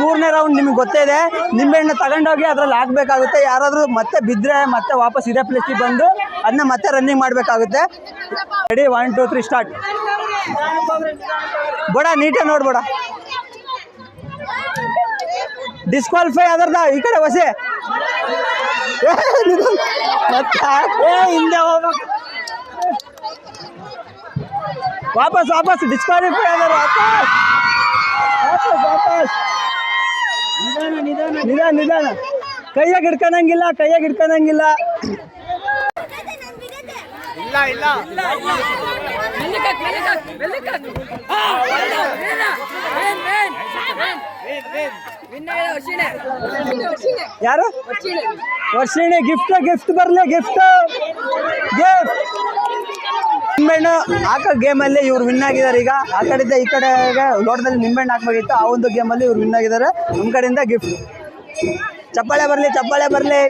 ಮೂರನೇ ರೌಂಡ್ ನಿಮ್ಗೆ ಗೊತ್ತೇ ಇದೆ. ನಿಂಬೆಹಣ್ಣು ತಗೊಂಡೋಗಿ ಅದ್ರಲ್ಲಿ ಹಾಕ್ಬೇಕಾಗುತ್ತೆ. ಯಾರಾದರೂ ಮತ್ತೆ ಬಿದ್ದರೆ ಮತ್ತೆ ವಾಪಸ್ ಇದೇ ಪ್ಲೇಸಿಗೆ ಬಂದು ಅದನ್ನ ಮತ್ತೆ ರನ್ನಿಂಗ್ ಮಾಡಬೇಕಾಗುತ್ತೆ. Ready one two three start ಬೋಡ ನೀಟಾಗಿ ನೋಡ್ಬೋಡ. ಡಿಸ್ಕ್ವಾಲಿಫೈ ಅದರ್ದ ಈ ಕಡೆ ಹೊಸೆ ಹಿಂದೆ ವಾಪಸ್ ವಾಪಸ್. ಡಿಸ್ಕ್ವಾಲಿಫೈ ಆದ್ರೆ ವಾಪಸ್ ವಾಪಸ್ ವಾಪಸ್. ನಿಧಾನ ನಿಧಾನ. ಕೈಯಾಗ ಹಿಡ್ಕೊಳಂಗಿಲ್ಲ ಕೈಯಾಗ ಹಿಡ್ಕೊಳಂಗಿಲ್ಲ ಯಾರು? ವರ್ಷಿಣಿ ಗಿಫ್ಟ್ ಗಿಫ್ಟ್ ಬರ್ಲಿ ಗಿಫ್ಟ್ ಗಿಫ್ಟ್ ನಿಂಬೆಹಣ್ಣು ಹಾಕೋ ಗೇಮಲ್ಲಿ ಇವ್ರು ವಿನ್ ಆಗಿದ್ದಾರೆ ಈಗ. ಆ ಕಡೆಯಿಂದ ಈ ಕಡೆ ಲೋಟದಲ್ಲಿ ನಿಂಬೆಹಣ್ಣು ಹಾಕ್ಬೇಕಿತ್ತು. ಆ ಒಂದು ಗೇಮಲ್ಲಿ ಇವ್ರು ವಿನ್ ಆಗಿದ್ದಾರೆ. ನಮ್ಮ ಕಡೆಯಿಂದ ಗಿಫ್ಟ್ ಚಪ್ಪಾಳೆ ಬರಲಿ ಚಪ್ಪಾಳೆ ಬರಲಿ